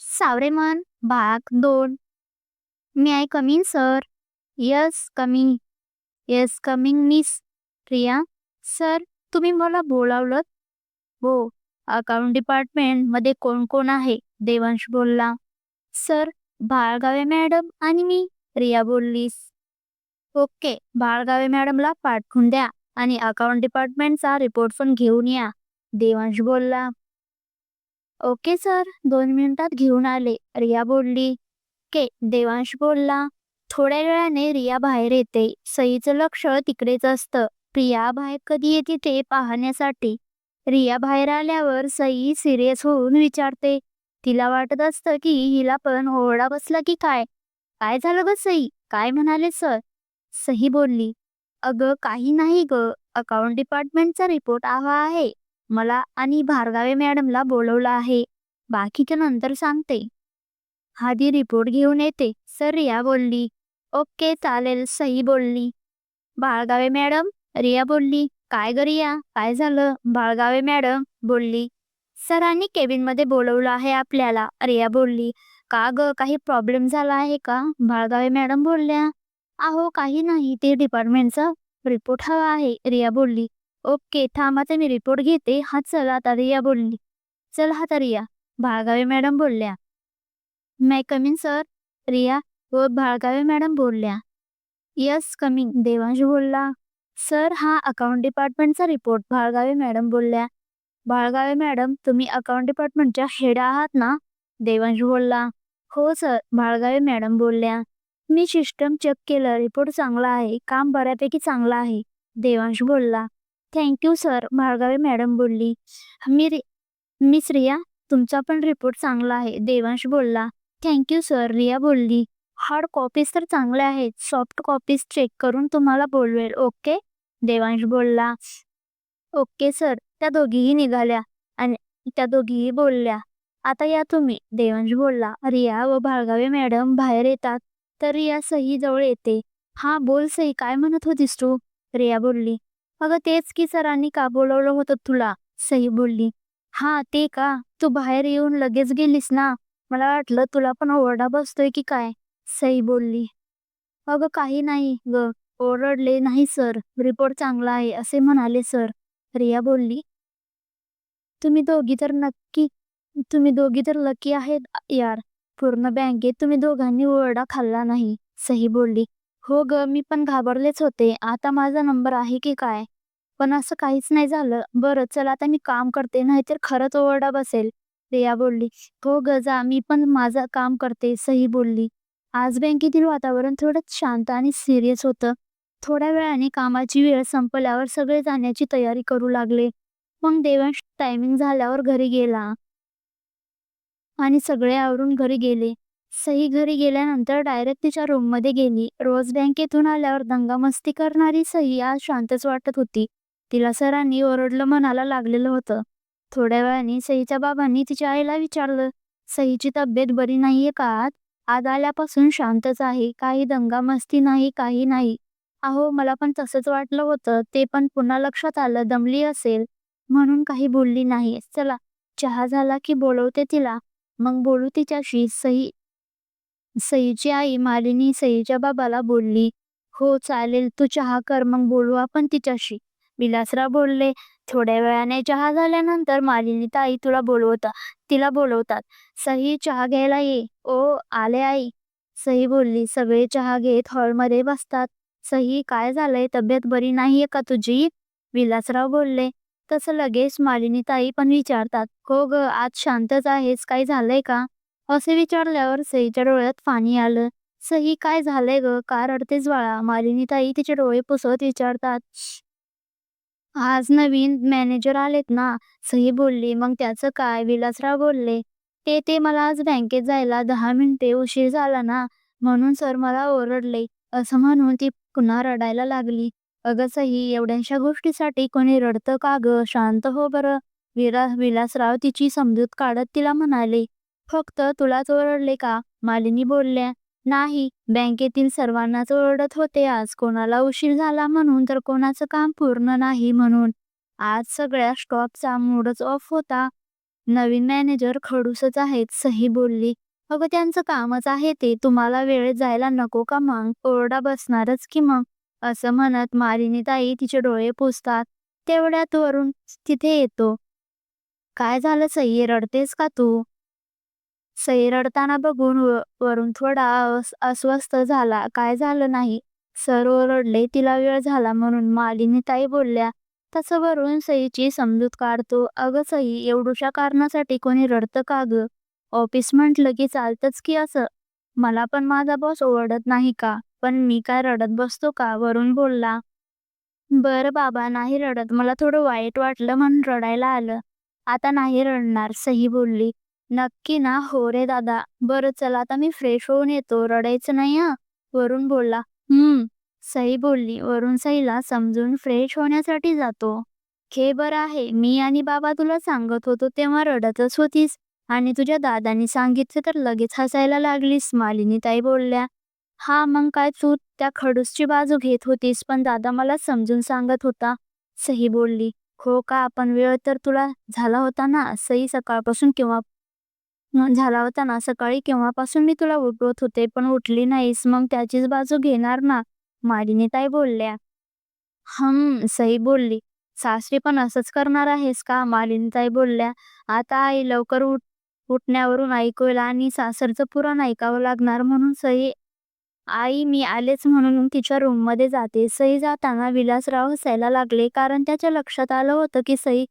सावरेमन भाग दोन. May I coming sir? Yes coming yes coming miss. Priya sir तुम्ही मला बोलावलं हो. अकाउंट डिपार्टमेंटमध्ये कोण कोण आहे? देवांश बोलला. सर बाळगावे मॅडम आणि मी. रिया बोललीस. ओके बाळगावे मॅडमला पाठवून द्या आणि अकाउंट डिपार्टमेंटचा रिपोर्ट पण घेऊन या. देवांश बोलला. ओके सर दोन मिनिटात घेऊन आले. रिया बोलली के देवांश बोलला. थोड्या वेळाने रिया बाहेर येते. सईचं लक्ष तिकडेच असतं. प्रिया बाहेर कधी येते ते पाहण्यासाठी. रिया बाहेर आल्यावर सई सिरियस होऊन विचारते तिला वाटत असतं की हिला पण ओरडा बसला की काय? काय झालं ग सई? काय म्हणाले सर? सही बोलली अगं काही नाही ग. अकाउंट डिपार्टमेंटचा रिपोर्ट हवा आहे. मला आणि भार्गावे मॅडमला बोलवलं आहे. बाकीच्या नंतर सांगते. आधी रिपोर्ट घेऊन येते. सर रिया बोलली. ओके चालेल सई बोलली. बाळगावे मॅडम रिया बोलली. काय ग रिया? काय झालं? बाळगावे मॅडम बोलली. सरांनी केबिनमध्ये बोलवलं आहे आपल्याला. रिया बोलली. का ग काही प्रॉब्लेम झाला आहे का? बाळगावे मॅडम बोलल्या. अहो काही नाही. ते डिपार्टमेंटचा रिपोर्ट हवा आहे. रिया बोलली. ओके थांब आता मी रिपोर्ट घेते. हा चल आता रिया बोलली. चल हा रिया. बाळगावे मॅडम बोलल्या. मॅ कमिंग सर रिया. हो, व बाळगावे मॅडम बोलल्या. यस कमिंग देवांश बोलला. सर हा अकाउंट डिपार्टमेंटचा रिपोर्ट बाळगावे मॅडम बोलल्या. बाळगावे मॅडम तुम्ही अकाउंट डिपार्टमेंटच्या हेड आहात ना? देवांश बोलला. हो सर बाळगावे मॅडम बोलल्या. मी सिस्टम चेक केलं. रिपोर्ट चांगला आहे. काम बऱ्यापैकी चांगलं आहे. देवांश बोलला. थँक्यू सर माळगावे मॅडम बोलली. मी मी मिस रिया तुमचा पण रिपोर्ट चांगला आहे देवांश बोलला. थँक्यू सर रिया बोलली. हार्ड कॉपीज तर चांगल्या आहेत सॉफ्ट कॉपीज चेक करून तुम्हाला बोलवेल ओके? देवांश बोलला. ओके सर त्या दोघीही निघाल्या आणि त्या दोघीही बोलल्या. आता या तुम्ही देवांश बोलला. रिया व भाळगावे मॅडम बाहेर येतात तर रिया सही जवळ येते. हा बोल सई काय म्हणत होतीस तू? रिया बोलली. अगं तेच की सरांनी का बोलवलं होतं तुला? सई बोलली हा ते का? तू बाहेर येऊन लगेच गेलीस ना? मला वाटलं तुला पण ओरडा बसतोय की काय? सई बोलली अगं काही नाही ग ओरडले नाही सर रिपोर्ट चांगला आहे असे म्हणाले सर. रिया बोलली तुम्ही दोघी तर नक्की तुम्ही दोघी तर लकी आहेत यार. पूर्ण बँकेत तुम्ही दोघांनी ओरडा खाल्ला नाही सही बोलली. हो ग मी पण घाबरलेच होते. आता माझा नंबर आहे की काय? पण असं काहीच नाही झालं. बरं चल आता मी काम करते नाहीतर खरंच ओरडा बसेल. रिया बोलली. हो ग जा मी पण माझं काम करते सही बोलली. आज बँकेतील वातावरण थोडं शांत आणि सिरियस होतं. थोड्या वेळाने कामाची वेळ संपल्यावर सगळे जाण्याची तयारी करू लागले. मग देवांश टायमिंग झाल्यावर घरी गेला. आणि सगळे आवरून घरी गेले. सही घरी गेल्यानंतर डायरेक्ट तिच्या रूममध्ये गेली. रोज बँकेतून आल्यावर दंगामस्ती करणारी सही आज शांतच वाटत होती. तिला सरांनी ओरडलं म्हणायला लागलेलं होतं. थोड्या वेळाने सईच्या बाबांनी तिच्या आईला विचारलं सईची तब्येत बरी नाहीये का आज? आज आल्यापासून शांतच आहे. काही दंगामस्ती नाही काही नाही. अहो मला पण तसंच वाटलं होतं. ते पण पुन्हा लक्षात आलं दमली असेल. म्हणून काही बोलली नाही चला चहा झाला की बोलवते तिला. मग बोलू तिच्याशी. सई सईची आई मालिनी सईच्या बाबाला बोलली हो चालेल तू चहा कर मग बोलू आपण तिच्याशी. विलासराव बोलले थोड्या वेळाने चहा झाल्यानंतर मालिनी ताई तुला बोलवता तिला बोलवतात. सही चहा घ्यायला ये. ओ आले आई. सही बोलली सगळे चहा घेत हॉलमध्ये बसतात. सही काय झालंय? तब्येत बरी नाहीये का तुझी? विलासराव बोलले तसं लगेच मालिनी ताई पण विचारतात. हो ग आज शांतच आहेस काय झालंय का? असे विचारल्यावर सईच्या डोळ्यात पाणी आलं. सई काय झालंय ग? का अडतेच बाळा. मालिनी ताई तिचे डोळे पुसत विचारतात. आज नवीन मॅनेजर आलेत ना? सई बोलली. मग त्याचं काय? विलासराव बोलले. ते ते मला आज बँकेत जायला दहा मिनिटे उशीर झाला ना म्हणून सर मला ओरडले. असं म्हणून ती पुन्हा रडायला लागली. अगं सई एवढ्याशा गोष्टीसाठी कोणी रडतं का ग? शांत हो बरं. विरा विलासराव तिची समजूत काढत तिला म्हणाले फक्त तुलाच ओरडले का? मालिनी बोलल्या नाही बँकेतील सर्वांनाच ओरडत होते आज. कोणाला उशीर झाला म्हणून तर कोणाचं काम पूर्ण नाही म्हणून. आज सगळ्या स्टॉपचा मूडच ऑफ होता. नवीन मॅनेजर खडूसच आहेत सही बोलली. अगं त्यांचं कामच आहे ते. तुम्हाला वेळेत जायला नको का मग? ओरडा बसणारच की मग? असं म्हणत मालिनी ताई तिचे डोळे पुसतात. तेवढ्यात वरून तिथे येतो. काय झालं सई? रडतेस का तू? सई रडताना बघून वरून थोडा अस्वस्थ झाला. काय झालं नाही. सर ओरडले तिला वेळ झाला म्हणून मालिनी ताई बोलल्या तसं वरून सईची समजूत काढतो. अगं सई एवढूशा कारणासाठी कोणी रडतं का ग? ऑफिस म्हटलं की चालतंच की असं? मला पण माझा बॉस ओरडत नाही का? पण मी काय रडत बसतो का? वरून बोलला बरं बाबा नाही रडत. मला थोडं वाईट वाटलं म्हणून रडायला आलं. आता नाही रडणार सही बोलली. नक्की ना. हो रे दादा. बरं चला आता मी फ्रेश होऊन येतो. रडायचं नाही हा. वरुण बोलला हम्म. सई बोलली वरुण सईला समजून फ्रेश होण्यासाठी जातो. खे बरं आहे. मी आणि बाबा तुला सांगत होतो तेव्हा रडतच होतीस. आणि तुझ्या दादानी सांगितलं तर लगेच हसायला लागलीस. मालिनी ताई बोलल्या हा मग काय तू त्या खडूसची बाजू घेत होतीस पण दादा मला समजून सांगत होता. सही बोलली हो का? आपण वेळ तर तुला झाला होता ना? सई सकाळपासून किंवा झाला होता ना सकाळी केव्हापासून मी तुला उठवत होते पण उठली नाहीस. मग त्याचीच बाजू घेणार ना? मालिनी ताई बोलल्या. हम्म सई बोलली. सासरी पण असंच करणार आहेस का? मालिनी ताई बोलल्या. आता आई लवकर उठ उठण्यावरून ऐकूल आणि सासरचं पुराण ऐकावं लागणार म्हणून सई आई मी आलेच म्हणून तिच्या रूममध्ये जाते. सई जाताना विलासराव हसायला लागले कारण त्याच्या लक्षात आलं होतं की सई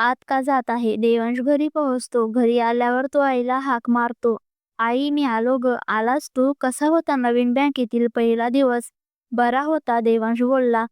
आत का जात आहे? देवांश घरी पोहोचतो. घरी आल्यावर तो आईला हाक मारतो. आई मी आलो ग. आलास तू? कसा होता नवीन बँकेतील पहिला दिवस? बरा होता देवांश बोलला.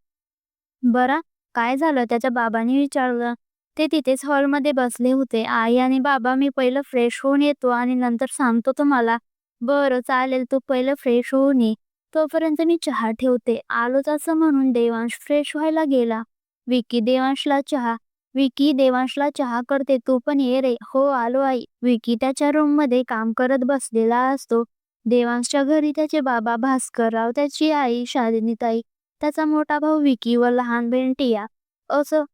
बरा? काय झालं? त्याच्या बाबांनी विचारलं. ते तिथेच हॉलमध्ये बसले होते. आई आणि बाबा मी पहिलं फ्रेश होऊन येतो आणि नंतर सांगतो तुम्हाला. बरं चालेल. तू पहिलं फ्रेश होऊन ये. तोपर्यंत मी चहा ठेवते. आलोच असं म्हणून देवांश फ्रेश व्हायला गेला. विकी देवांशला चहा विकी देवांशला चहा करते तू पण ये रे. हो आलो आई. विकी त्याच्या रूममध्ये काम करत बसलेला असतो. देवांशच्या घरी त्याचे बाबा भास्करराव त्याची आई शालिनीताई त्याचा मोठा भाऊ विकी व लहान बहीण टिया. असं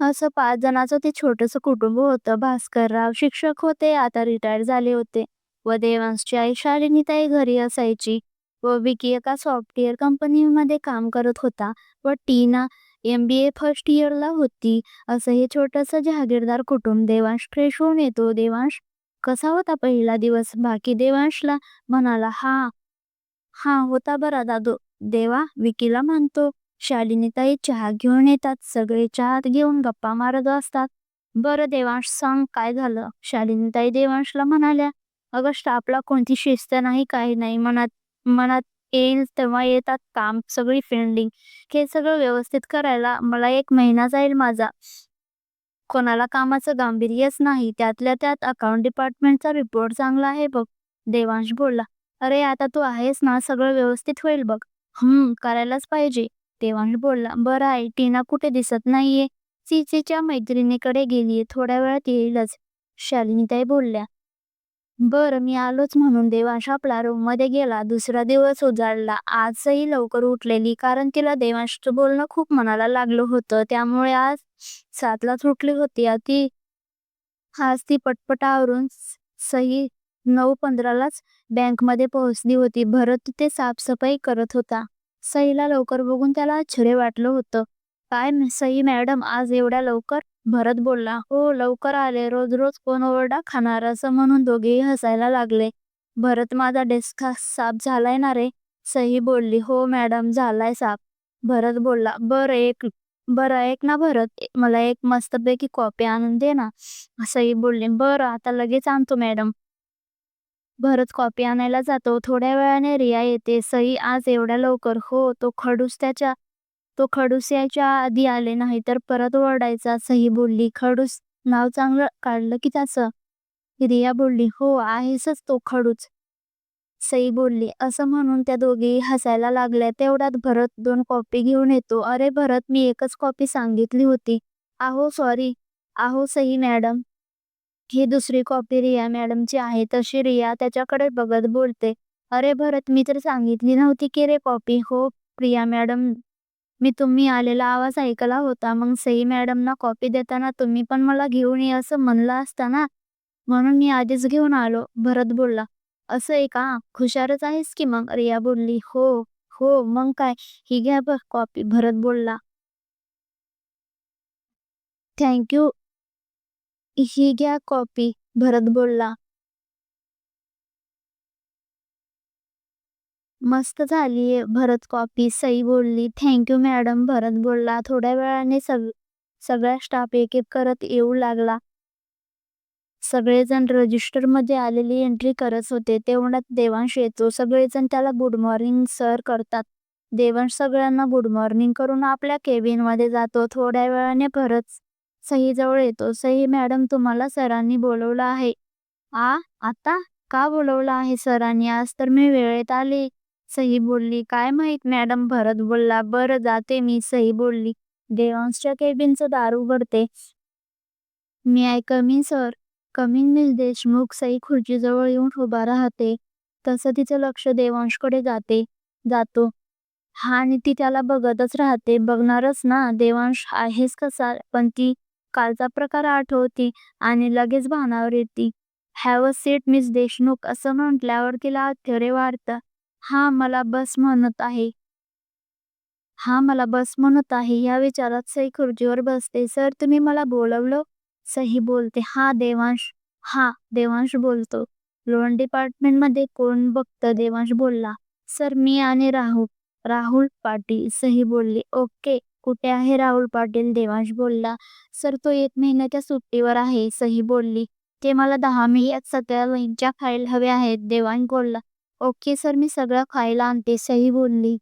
असं पाच जणांचं ते छोटंसं कुटुंब होतं. भास्करराव शिक्षक होते आता रिटायर झाले होते. व देवांशची आई शालिनीताई घरी असायची. व विकी एका सॉफ्टवेअर कंपनीमध्ये काम करत होता. व Tina M B A first इयरला होती. असं हे छोटंसं जहागीरदार कुटुंब देवांश फ्रेश होऊन येतो. देवांश कसा होता पहिला दिवस? बाकी देवांशला म्हणाला हा हा होता बरा दादू. देवा विकीला म्हणतो शालिनीताई चहा घेऊन येतात. सगळे चहात घेऊन गप्पा मारत असतात. बरं देवांश सांग काय झालं? शालिनीताई देवांशला म्हणाल्या अगं स्टाफला कोणती शिस्त नाही काही नाही. मनात मनात येईल तेव्हा येतात काम सगळी फिल्डिंग. हे सगळं व्यवस्थित करायला मला एक महिना जाईल माझा. कोणाला कामाचं गांभीर्यच नाही. त्यातल्या त्यात अकाउंट डिपार्टमेंटचा रिपोर्ट चांगला आहे बघ. देवांश बोलला अरे आता तू आहेस ना सगळं व्यवस्थित होईल बघ. हम्म करायलाच पाहिजे. देवांश बोलला बरं आहे टीना कुठे दिसत नाहीये? चिचेच्या मैत्रिणीकडे गेलीये थोड्या वेळात येईलच. शालिनीताई बोलल्या बरं मी आलोच म्हणून देवांश आपला रूममध्ये गेला. दुसरा दिवस उजाडला. आजही लवकर उठलेली कारण तिला देवांशचं बोलणं खूप मनाला लागलं होतं. त्यामुळे आज सातलाच उठली होती. ती आज ती पटपट आवरून सही नऊ पंधरालाच बँकमध्ये पोहोचली होती. भरत तिथे साफसफाई करत होता. सईला लवकर बघून त्याला आश्चर्य वाटलं होतं. काय सई मॅडम आज एवढ्या लवकर? भरत बोलला हो लवकर आले. रोज रोज कोण ओरडा खाणार? असं म्हणून दोघेही हसायला लागले. भरत माझा डेस्क साफ झालाय ना रे? सई बोलली हो मॅडम झालाय साफ. भरत बोलला बरं एक बरं ऐक ना भरत मला एक मस्तपैकी कॉपी आणून दे ना. सई बोलली बरं आता लगेच आणतो मॅडम. भरत कॉपी आणायला जातो. थोड्या वेळाने रिया येते. सई आज एवढ्या लवकर? हो तो खडूस त्याच्या तो खडूस यायच्या आधी आले नाही तर परत ओरडायचा सही बोलली. खडूस नाव चांगलं काढलं की त्याचं रिया बोलली. हो आहेसच तो खडूस सई बोलली. असं म्हणून त्या दोघेही हसायला लागल्या. तेवढ्यात भरत दोन कॉपी घेऊन येतो. अरे भरत मी एकच कॉपी सांगितली होती. आहो सॉरी. आहो सई मॅडम. ही दुसरी कॉपी रिया मॅडमची आहे. तशी रिया त्याच्याकडे बघत बोलते. अरे भरत मी तर सांगितली नव्हती की रे कॉपी. हो प्रिया मॅडम मी तुम्ही आलेला आवाज ऐकला होता. मग सई मॅडमना कॉपी देताना तुम्ही पण मला घेऊन ये असं म्हणलं असतं ना? म्हणून मी आधीच घेऊन आलो. भरत बोलला असं आहे का? हुशारच आहेस की मग? रिया बोलली हो हो मग काय? ही घ्या बघ कॉपी भरत बोलला थँक्यू ही घ्या कॉपी भरत बोलला मस्त झालीये भरत कॉपी सई बोलली थँक्यू मॅडम भरत बोलला थोड्या वेळाने सग सगळा स्टाफ एक एक करत येऊ लागला. सगळेजण रजिस्टरमध्ये आलेली एंट्री करत होते तेवढ्यात देवांश येतो. सगळेजण त्याला गुड मॉर्निंग सर करतात. देवांश सगळ्यांना गुड मॉर्निंग करून आपल्या केबिनमध्ये जातो. थोड्या वेळाने भरत सही जवळ येतो. सही मॅडम तुम्हाला सरांनी बोलवलं आहे. आ? आता? का बोलवलं आहे सरांनी? आज तर मी वेळेत आले. सही बोलली. काय माहीत मॅडम भरत बोलला बरं जाते मी सही बोलली. देवांशच्या केबिनचं दार उघडते may I coming sir. Coming miss Deshmukh Sai खुर्चीजवळ येऊन उभा राहते. तसं तिचं लक्ष देवांशकडे जाते. जातो. हा आणि ती त्याला बघतच राहते. बघणारच ना देवांश आहेस कसा? पण ती कालचा प्रकार आठवती आणि लगेच भानावर येते. Have a seat miss Deshmukh असं म्हटल्यावर तिला आश्चर्य वाटतं. हा मला बस म्हणत आहे. हा मला बस म्हणत आहे. या विचारात सई खुर्चीवर बसते. सर तुम्ही मला बोलवलं? सही बोलते हा देवांश. हा देवांश बोलतो. लोन डिपार्टमेंटमध्ये कोण बघतं? देवांश बोलला सर मी आणि राहुल राहुल पाटील. सही बोलली ओके कुठे आहे राहुल पाटील? देवांश बोलला सर तो एक महिन्याच्या सुट्टीवर आहे. सही बोलली ते मला दहा मिनिटात सगळ्या वहींच्या फाईल हवे आहेत. देवांश बोलला ओके सर मी सगळं खायला आणते. सही बोलली.